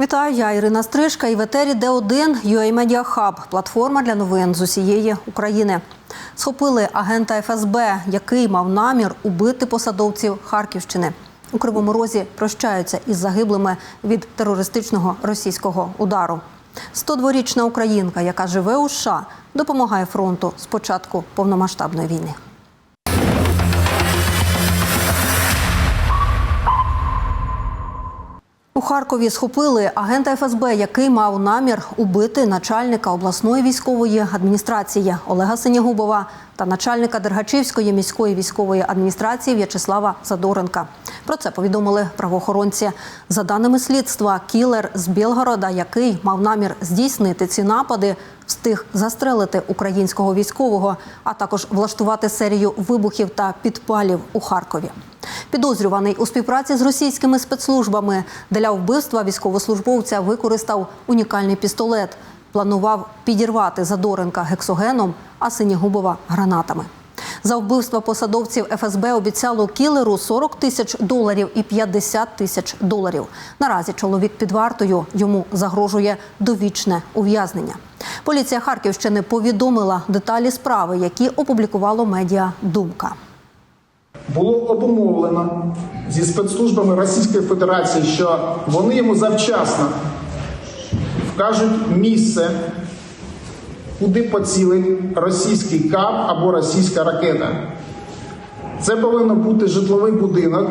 Вітаю, я Ірина Стрижка і в етері Д1 UA Media Hub – платформа для новин з усієї України. Схопили агента ФСБ, який мав намір убити посадовців Харківщини. У Кривому Розі прощаються із загиблими від терористичного російського удару. 102-річна українка, яка живе у США, допомагає фронту з початку повномасштабної війни. У Харкові схопили агента ФСБ, який мав намір убити начальника обласної військової адміністрації Олега Синягубова та начальника Дергачівської міської військової адміністрації В'ячеслава Задоренка. Про це повідомили правоохоронці. За даними слідства, кілер з Білгорода, який мав намір здійснити ці напади, встиг застрелити українського військового, а також влаштувати серію вибухів та підпалів у Харкові. Підозрюваний у співпраці з російськими спецслужбами для вбивства військовослужбовця використав унікальний пістолет. Планував підірвати Задоренка гексогеном, а Синігубова гранатами. За вбивство посадовців ФСБ обіцяло кілеру 40 тисяч доларів і 50 тисяч доларів. Наразі чоловік під вартою йому загрожує довічне ув'язнення. Поліція Харківщини повідомила деталі справи, які опублікувало медіа Думка. було обумовлено зі спецслужбами Російської Федерації, що вони йому завчасно вкажуть місце, куди поцілить російський кап або російська ракета. Це повинно бути житловий будинок,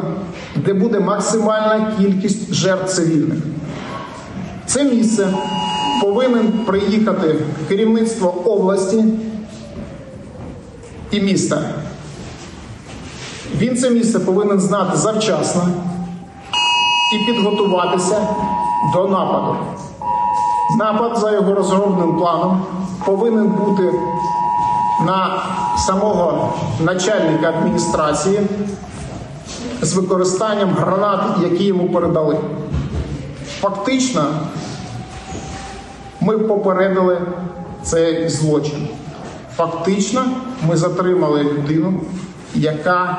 де буде максимальна кількість жертв цивільних. Це місце повинен приїхати керівництво області і міста. Він це місце повинен знати завчасно і підготуватися до нападу. Напад за його розробленим планом повинен бути на самого начальника адміністрації з використанням гранат, які йому передали. Фактично, ми попередили цей злочин. Фактично, ми затримали людину, яка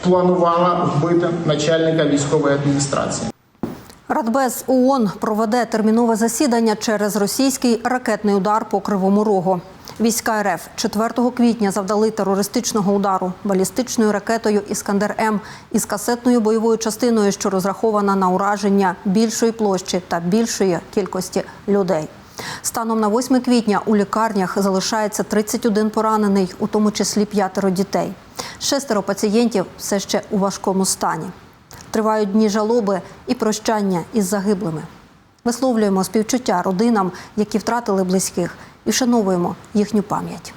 планувала вбити начальника військової адміністрації. Радбез ООН проведе термінове засідання через російський ракетний удар по Кривому Рогу. Війська РФ 4 квітня завдали терористичного удару балістичною ракетою Іскандер М із касетною бойовою частиною, що розрахована на ураження більшої площі та більшої кількості людей. Станом на 8 квітня у лікарнях залишається 31 поранений, у тому числі п'ятеро дітей. Шестеро пацієнтів все ще у важкому стані. Тривають дні жалоби і прощання із загиблими. Висловлюємо співчуття родинам, які втратили близьких, і вшановуємо їхню пам'ять.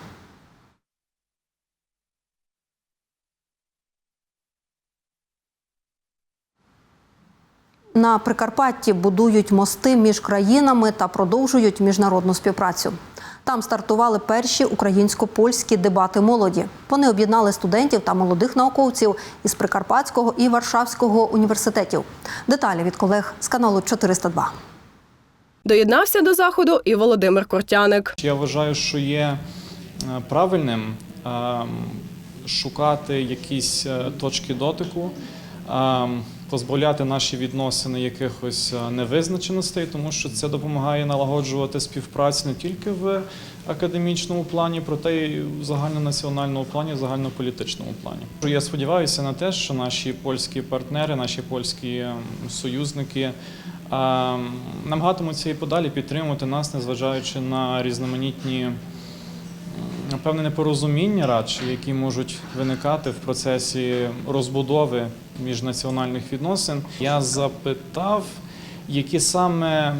На Прикарпатті будують мости між країнами та продовжують міжнародну співпрацю. Там стартували перші українсько-польські дебати молоді. Вони об'єднали студентів та молодих науковців із Прикарпатського і Варшавського університетів. Деталі від колег з каналу 402. Доєднався до заходу і Володимир Кортяник. Я вважаю, що є е, правильним е, шукати якісь е, точки дотику, е, позбавляти наші відносини якихось е, невизначеностей, тому що це допомагає налагоджувати співпрацю не тільки в академічному плані, проте й в загальнонаціональному плані, в загальнополітичному плані. Я сподіваюся на те, що наші польські партнери, наші польські ем, союзники е, намагатимуться і подалі підтримувати нас, незважаючи на різноманітні м, напевне непорозуміння радше, які можуть виникати в процесі розбудови міжнаціональних відносин. Я запитав, які саме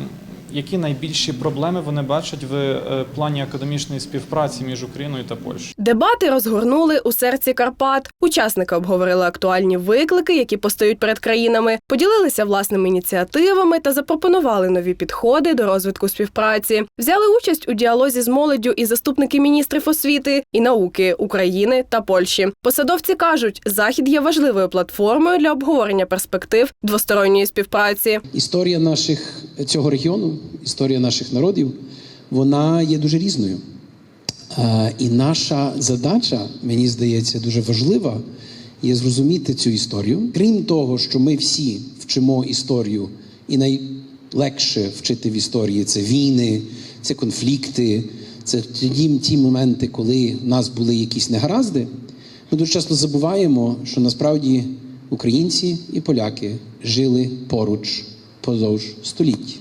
які найбільші проблеми вони бачать в е, плані академічної співпраці між Україною та Польщею. Дебати розгорнули у серці Карпат. Учасники обговорили актуальні виклики, які постають перед країнами, поділилися власними ініціативами та запропонували нові підходи до розвитку співпраці. Взяли участь у діалозі з молоддю і заступники міністрів освіти і науки України та Польщі. Посадовці кажуть, захід є важливою платформою для обговорення перспектив двосторонньої співпраці. Історія наших цього регіону, історія наших народів, вона є дуже різною. Е, І наша задача, мені здається, дуже важлива, є зрозуміти цю історію. Крім того, що ми всі вчимо історію і най, легше вчити в історії. Це війни, це конфлікти, це тоді ті моменти, коли в нас були якісь негаразди. Ми дуже часто забуваємо, що насправді українці і поляки жили поруч подовж століть.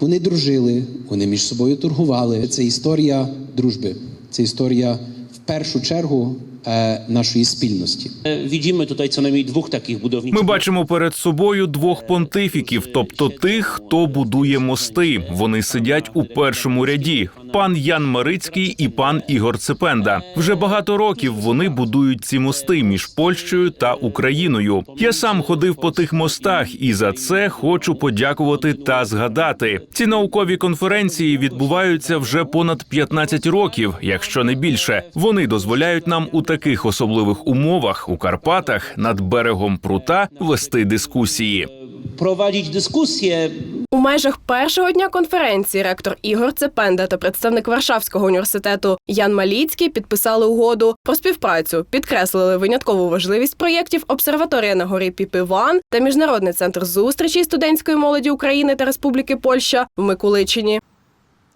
Вони дружили, вони між собою торгували. Це історія дружби, це історія в першу чергу е, нашої спільності. Відімо тут najmniej dwóch takich budowniczych. Ми бачимо перед собою двох понтифіків, тобто тих, хто будує мости. Вони сидять у першому ряді. Пан Ян Марицький і пан Ігор Цепенда. Вже багато років вони будують ці мости між Польщею та Україною. Я сам ходив по тих мостах, і за це хочу подякувати та згадати. Ці наукові конференції відбуваються вже понад 15 років, якщо не більше. Вони дозволяють нам у таких особливих умовах у Карпатах над берегом прута вести дискусії. Prowadzić dyskusję У межах першого дня конференції ректор Ігор Цепенда та представник Варшавського університету Ян Маліцький підписали угоду про співпрацю, підкреслили виняткову важливість проєктів Обсерваторія на горі Піпиван та Міжнародний центр зустрічей студентської молоді України та Республіки Польща в Миколичині.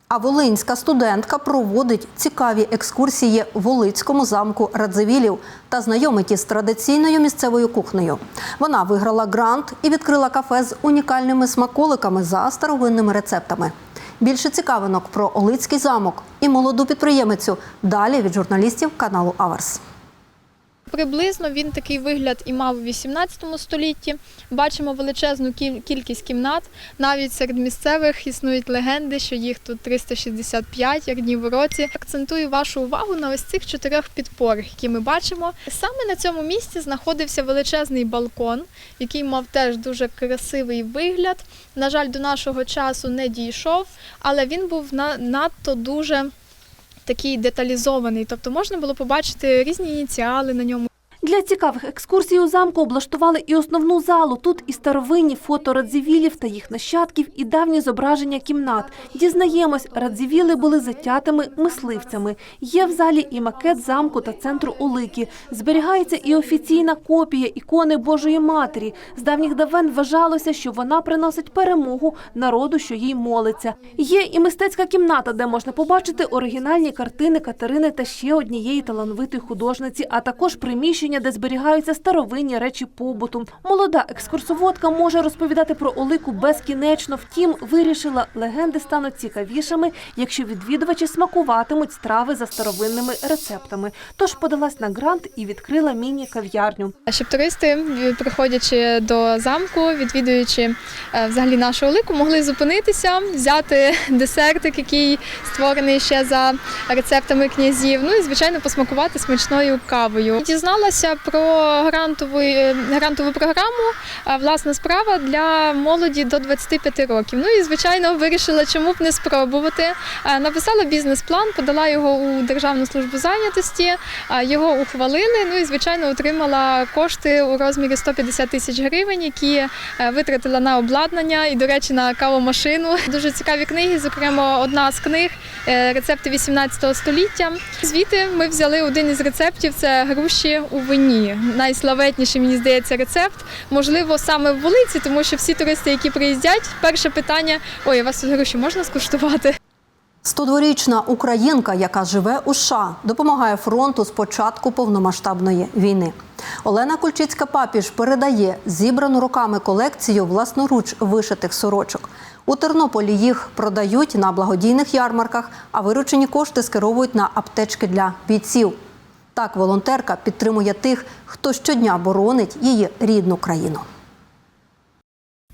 А волинська студентка проводить цікаві екскурсії в Волицькому замку Радзивілів та знайомить із традиційною місцевою кухнею. Вона виграла грант і відкрила кафе з унікальними смаколиками за старовинними рецептами. Більше цікавинок про Олицький замок і молоду підприємицю далі від журналістів каналу Аверс. Приблизно він такий вигляд і мав у 18 столітті. Бачимо величезну кількість кімнат. Навіть серед місцевих існують легенди, що їх тут 365, як днів у році. Акцентую вашу увагу на ось цих чотирьох підпорах, які ми бачимо. Саме на цьому місці знаходився величезний балкон, який мав теж дуже красивий вигляд. На жаль, до нашого часу не дійшов, але він був на- надто дуже такий деталізований, тобто можна було побачити різні ініціали на ньому. Для цікавих екскурсій у замку облаштували і основну залу. Тут і старовинні фото радзивілів та їх нащадків, і давні зображення кімнат. Дізнаємось, радзивіли були затятими мисливцями. Є в залі і макет замку та центру Улики. Зберігається і офіційна копія ікони Божої Матері. З давніх давен вважалося, що вона приносить перемогу народу, що їй молиться. Є і мистецька кімната, де можна побачити оригінальні картини Катерини та ще однієї талановитої художниці, а також приміщення, де зберігаються старовинні речі побуту. Молода екскурсоводка може розповідати про Олику безкінечно. Втім, вирішила, легенди стануть цікавішими, якщо відвідувачі смакуватимуть страви за старовинними рецептами. Тож подалась на грант і відкрила міні-кав'ярню. Щоб туристи, е, приходячи до замку, відвідуючи е, взагалі нашу олику, могли зупинитися, взяти десертик, який створений ще за рецептами князів. Ну і звичайно посмакувати смачною кавою. Дізналася про грантову, е, грантову програму. Власна справа для молоді до 25 років. Ну і звичайно вирішила, чому б не спробувати. Написала бізнес-план, подала його у Державну службу зайнятості. Його ухвалили. Ну і звичайно отримала кошти у розмірі 150 тисяч гривень, які е, витратила на обладнання і, до речі, на кавомашину. Дуже цікаві книги. Зокрема, одна з книг е, рецепти 18 століття. Звідти ми взяли один із рецептів це груші у вині. Найславетніший, мені здається, рецепт. Можливо, саме в вулиці, тому що всі туристи, які приїздять, перше питання: ой, вас тут груші можна скуштувати? 102-річна українка, яка живе у США, допомагає фронту з початку повномасштабної війни. Олена Кульчицька папіж передає зібрану руками колекцію власноруч вишитих сорочок. У Тернополі їх продають на благодійних ярмарках, а виручені кошти скеровують на аптечки для бійців. Так волонтерка підтримує тих, хто щодня боронить її рідну країну.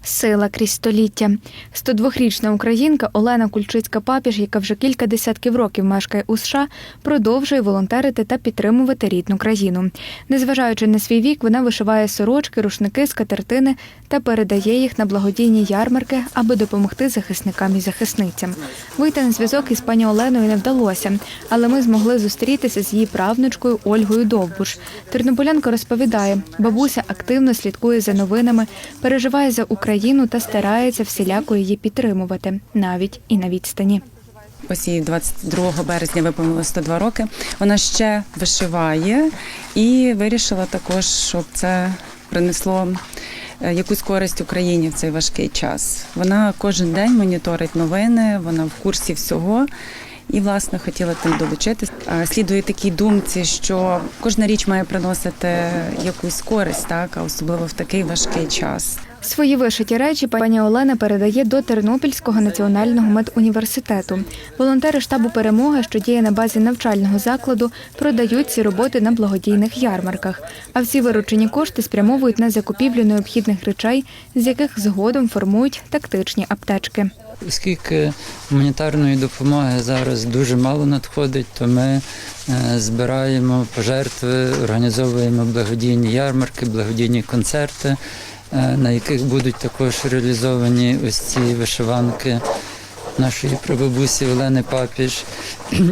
Сила крізь століття. 102-річна українка Олена Кульчицька-Папіж, яка вже кілька десятків років мешкає у США, продовжує волонтерити та підтримувати рідну країну. Незважаючи на свій вік, вона вишиває сорочки, рушники, скатертини та передає їх на благодійні ярмарки, аби допомогти захисникам і захисницям. Вийти на зв'язок із пані Оленою не вдалося, але ми змогли зустрітися з її правнучкою Ольгою Довбуш. Тернополянка розповідає, бабуся активно слідкує за новинами, переживає за Україну та старається всіляко її підтримувати, навіть і на відстані. Ось їй 22 березня виповнилось 102 роки. Вона ще вишиває і вирішила також, щоб це принесло е, якусь користь Україні в цей важкий час. Вона кожен день моніторить новини, вона в курсі всього. І, власне, хотіла тим долучитись. Слідує такій думці, що кожна річ має приносити якусь користь, так, а особливо в такий важкий час. Свої вишиті речі пані Олена передає до Тернопільського національного медуніверситету. Волонтери штабу перемоги, що діє на базі навчального закладу, продають ці роботи на благодійних ярмарках. А всі виручені кошти спрямовують на закупівлю необхідних речей, з яких згодом формують тактичні аптечки. Оскільки гуманітарної допомоги зараз дуже мало надходить, то ми е, збираємо пожертви, організовуємо благодійні ярмарки, благодійні концерти, на яких будуть також реалізовані ось ці вишиванки нашої прабабусі Олени Папіж.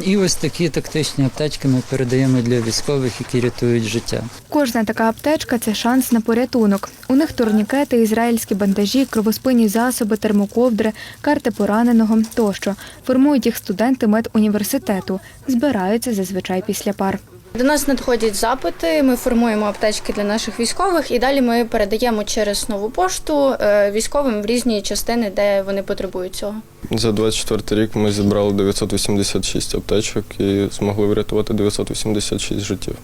І ось такі тактичні аптечки ми передаємо для військових, які рятують життя. Кожна така аптечка це шанс на порятунок. У них турнікети, ізраїльські бандажі, кровоспинні засоби, термоковдри, карти пораненого тощо. Формують їх студенти медуніверситету. Збираються зазвичай після пар. До нас надходять запити. Ми формуємо аптечки для наших військових, і далі ми передаємо через нову пошту е, військовим в різні частини, де вони потребують цього. За 24 рік ми зібрали 986 аптечок і змогли врятувати 986 життів.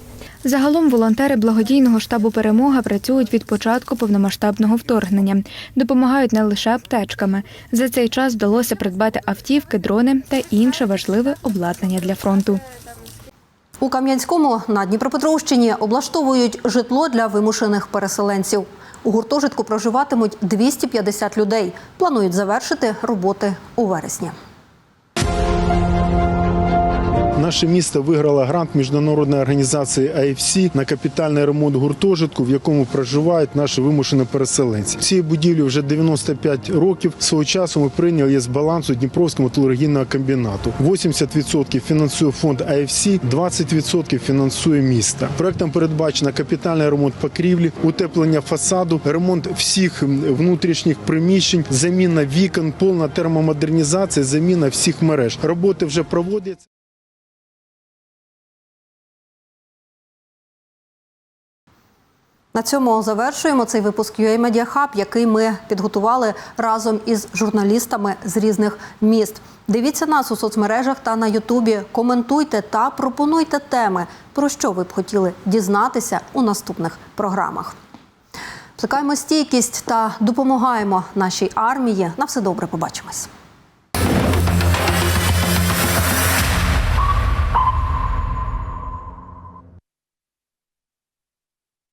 Загалом волонтери благодійного штабу Перемога працюють від початку повномасштабного вторгнення. Допомагають не лише аптечками. За цей час вдалося придбати автівки, дрони та інше важливе обладнання для фронту. У Кам'янському на Дніпропетровщині облаштовують житло для вимушених переселенців. У гуртожитку проживатимуть 250 людей. Планують завершити роботи у вересні. Наше місто виграло грант міжнародної організації IFC на капітальний ремонт гуртожитку, в якому проживають наші вимушені переселенці. Цій будівлі вже 95 років. Свого часу ми прийняли з балансу Дніпровського металургійного комбінату. 80% фінансує фонд IFC, 20% фінансує місто. Проектом передбачено капітальний ремонт покрівлі, утеплення фасаду, ремонт всіх внутрішніх приміщень, заміна вікон, повна термомодернізація, заміна всіх мереж. Роботи вже проводяться. На цьому завершуємо цей випуск UA Media Hub, який ми підготували разом із журналістами з різних міст. Дивіться нас у соцмережах та на Ютубі. Коментуйте та пропонуйте теми, про що ви б хотіли дізнатися у наступних програмах. Плекаємо стійкість та допомагаємо нашій армії. На все добре, побачимось.